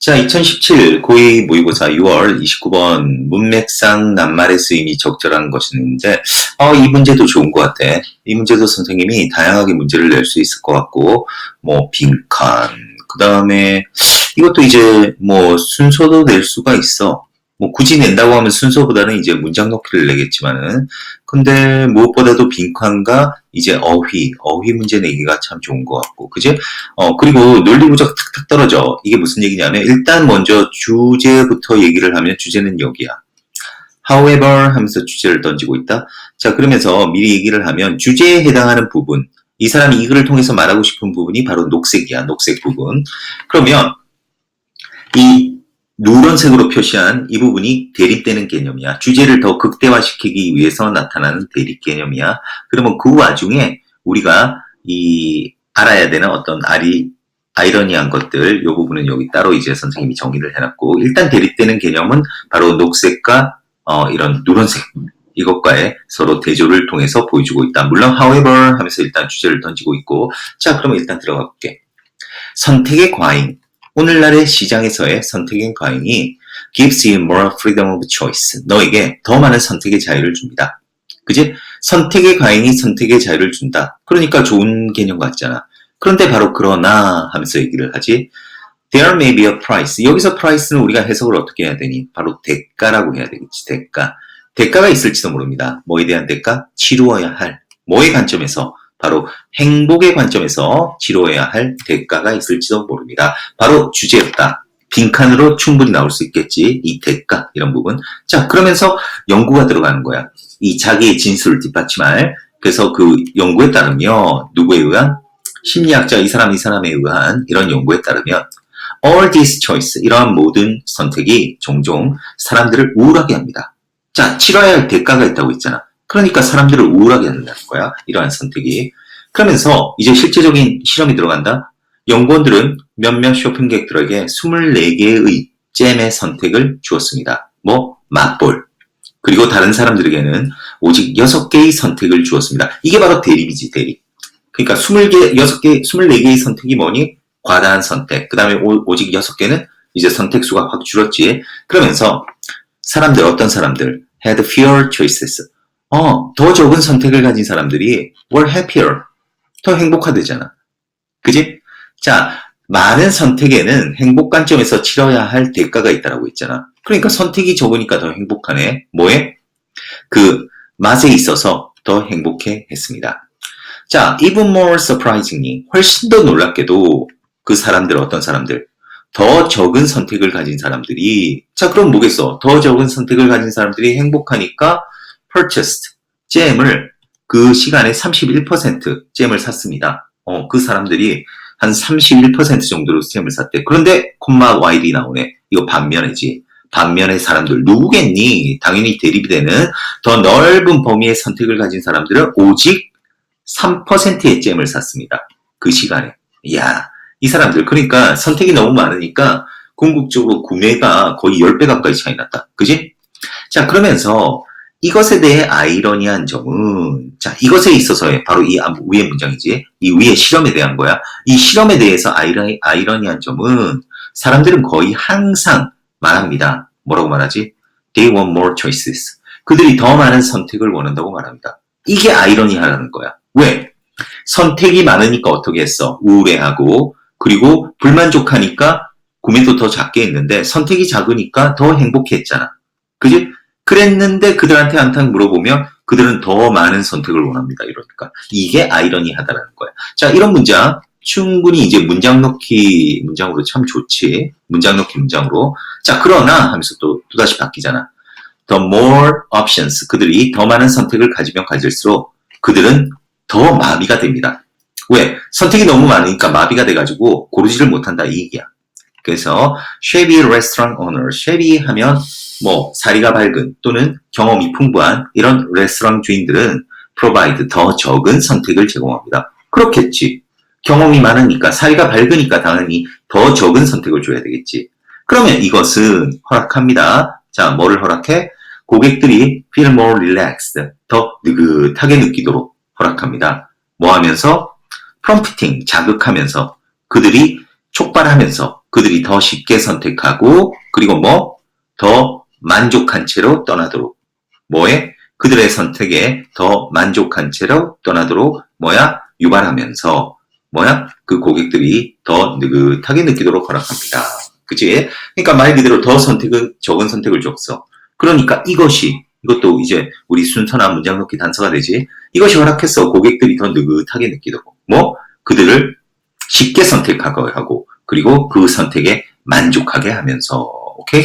자, 2017 고2 모의고사 6월 29번 문맥상 낱말의 쓰임이 적절한 것인데 어, 이 문제도 좋은 것 같아. 이 문제도 선생님이 다양하게 문제를 낼 수 있을 것 같고 뭐 빈칸 그 다음에 이것도 이제 뭐 순서도 낼 수가 있어. 뭐 굳이 낸다고 하면 순서보다는 이제 문장 넣기를 내겠지만은 근데 무엇보다도 빈칸과 이제 어휘 어휘 문제 내기가 참 좋은 것 같고 그지? 어 그리고 논리 부족 탁탁 떨어져 이게 무슨 얘기냐면 일단 먼저 주제부터 얘기를 하면 주제는 여기야. However 하면서 주제를 던지고 있다. 자 그러면서 미리 얘기를 하면 주제에 해당하는 부분 이 사람이 이 글을 통해서 말하고 싶은 부분이 바로 녹색이야 녹색 부분. 그러면 이 누런색으로 표시한 이 부분이 대립되는 개념이야. 주제를 더 극대화시키기 위해서 나타나는 대립 개념이야. 그러면 그 와중에 우리가 이 알아야 되는 어떤 아리 아이러니한 것들, 이 부분은 여기 따로 이제 선생님이 정의를 해놨고, 일단 대립되는 개념은 바로 녹색과 어, 이런 누런색, 이것과의 서로 대조를 통해서 보여주고 있다. 물론, however 하면서 일단 주제를 던지고 있고, 자, 그러면 일단 들어가 볼게. 선택의 과잉. 오늘날의 시장에서의 선택의 과잉이 gives you more freedom of choice. 너에게 더 많은 선택의 자유를 줍니다. 그지? 선택의 과잉이 선택의 자유를 준다. 그러니까 좋은 개념 같잖아. 그런데 바로 그러나 하면서 얘기를 하지. There may be a price. 여기서 price는 우리가 해석을 어떻게 해야 되니? 바로 대가라고 해야 되겠지. 대가. 대가가 있을지도 모릅니다. 뭐에 대한 대가? 치루어야 할. 뭐의 관점에서? 바로 행복의 관점에서 치루어야 할 대가가 있을지도 모릅니다. 바로 주제였다. 빈칸으로 충분히 나올 수 있겠지. 이 대가 이런 부분. 자 그러면서 연구가 들어가는 거야. 이 자기의 진술을 뒷받침할. 그래서 그 연구에 따르면 누구에 의한 심리학자 이 사람 이 사람에 의한 이런 연구에 따르면 all these choice 이러한 모든 선택이 종종 사람들을 우울하게 합니다. 자 치러야 할 대가가 있다고 했잖아. 그러니까 사람들을 우울하게 한다는 거야. 이러한 선택이. 그러면서 이제 실제적인 실험이 들어간다. 연구원들은 몇몇 쇼핑객들에게 24개의 잼의 선택을 주었습니다. 뭐 맛볼. 그리고 다른 사람들에게는 오직 6개의 선택을 주었습니다. 이게 바로 대립이지, 대립. 그러니까 20개, 6개, 24개의 선택이 뭐니? 과다한 선택. 그 다음에 오직 6개는 이제 선택수가 확 줄었지. 그러면서 사람들, 어떤 사람들? had fewer choices. 어, 더 적은 선택을 가진 사람들이 were happier. 더 행복하대잖아. 그지? 자, 많은 선택에는 행복 관점에서 치러야 할 대가가 있다라고 했잖아. 그러니까 선택이 적으니까 더 행복하네. 뭐에? 그 맛에 있어서 더 행복해 했습니다. 자, even more surprisingly, 훨씬 더 놀랍게도 그 사람들, 어떤 사람들, 더 적은 선택을 가진 사람들이, 자, 그럼 뭐겠어? 더 적은 선택을 가진 사람들이 행복하니까 purchased, 잼을 그 시간에 31% 잼을 샀습니다. 어, 그 사람들이 한 31% 정도로 잼을 샀대. 그런데 콤마 while이 나오네. 이거 반면이지. 반면의 사람들 누구겠니? 당연히 대립이 되는 더 넓은 범위의 선택을 가진 사람들은 오직 3%의 잼을 샀습니다. 그 시간에. 이야, 이 사람들 그러니까 선택이 너무 많으니까 궁극적으로 구매가 거의 10배 가까이 차이 났다. 그지? 자, 그러면서 이것에 대해 아이러니한 점은 자 이것에 있어서의 바로 이 위의 문장이지. 이 위의 실험에 대한 거야. 이 실험에 대해서 아이러니, 아이러니한 점은 사람들은 거의 항상 말합니다. 뭐라고 말하지? They want more choices. 그들이 더 많은 선택을 원한다고 말합니다. 이게 아이러니하다는 거야. 왜? 선택이 많으니까 어떻게 했어? 우울해하고 그리고 불만족하니까 구매도 더 작게 했는데 선택이 작으니까 더 행복했잖아. 그지 그랬는데 그들한테 한탕 물어보면 그들은 더 많은 선택을 원합니다. 이러니까 이게 아이러니하다라는 거야. 자 이런 문장 충분히 이제 문장 넣기 문장으로 참 좋지. 문장 넣기 문장으로. 자 그러나 하면서 또 또다시 바뀌잖아. The more options 그들이 더 많은 선택을 가지면 가질수록 그들은 더 마비가 됩니다. 왜? 선택이 너무 많으니까 마비가 돼가지고 고르지를 못한다 이 얘기야. 그래서 shabby restaurant owner, shabby 하면 뭐 사리가 밝은 또는 경험이 풍부한 이런 레스토랑 주인들은 provide 더 적은 선택을 제공합니다. 그렇겠지. 경험이 많으니까 사리가 밝으니까 당연히 더 적은 선택을 줘야 되겠지. 그러면 이것은 허락합니다. 자, 뭐를 허락해? 고객들이 feel more relaxed, 더 느긋하게 느끼도록 허락합니다. 뭐 하면서? prompting, 자극하면서 그들이 촉발하면서 그들이 더 쉽게 선택하고 그리고 뭐 더 만족한 채로 떠나도록 뭐에 그들의 선택에 더 만족한 채로 떠나도록 뭐야 유발하면서 뭐야 그 고객들이 더 느긋하게 느끼도록 허락합니다. 그치? 그러니까 말 그대로 더 선택은 적은 선택을 줬어. 그러니까 이것이 이것도 이제 우리 순서나 문장 넣기 단서가 되지. 이것이 허락했어. 고객들이 더 느긋하게 느끼도록. 뭐 그들을 쉽게 선택하고 하고 그리고 그 선택에 만족하게 하면서 오케이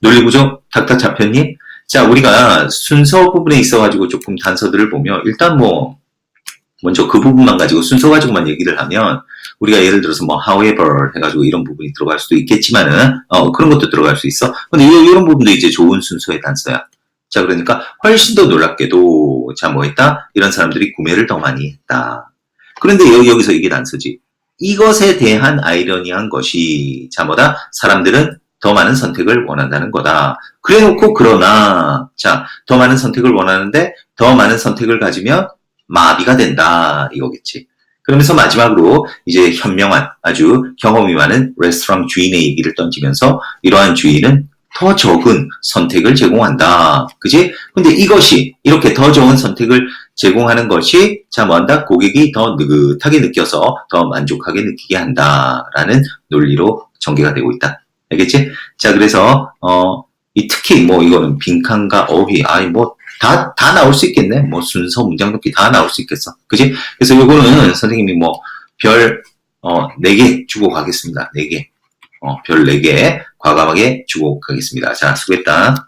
논리구조 탁탁 잡혔니? 자 우리가 순서 부분에 있어 가지고 조금 단서들을 보면 일단 뭐 먼저 그 부분만 가지고 순서 가지고만 얘기를 하면 우리가 예를 들어서 뭐 however 해가지고 이런 부분이 들어갈 수도 있겠지만은 어 그런 것도 들어갈 수 있어. 근데 이, 이런 부분도 이제 좋은 순서의 단서야. 자 그러니까 훨씬 더 놀랍게도 자 뭐 했다 이런 사람들이 구매를 더 많이 했다. 그런데 여기 여기서 이게 단서지. 이것에 대한 아이러니한 것이 자 뭐다 사람들은 더 많은 선택을 원한다는 거다. 그래놓고 그러나 자더 많은 선택을 원하는데 더 많은 선택을 가지면 마비가 된다 이거겠지. 그러면서 마지막으로 이제 현명한 아주 경험이 많은 레스토랑 주인의 얘기를 던지면서 이러한 주인은 더 적은 선택을 제공한다. 그지? 근데 이것이 이렇게 더 좋은 선택을 제공하는 것이 자 뭐한다? 고객이 더 느긋하게 느껴서 더 만족하게 느끼게 한다라는 논리로 전개가 되고 있다. 알겠지? 자 그래서 어, 이 특히 뭐 이거는 빈칸과 어휘 아니 뭐 다, 다 나올 수 있겠네. 뭐 순서, 문장 넣기 다 나올 수 있겠어. 그지? 그래서 요거는 선생님이 뭐, 별, 어, 4개 주고 가겠습니다. 4개. 어, 별 4개 과감하게 주고 가겠습니다. 자, 수고했다.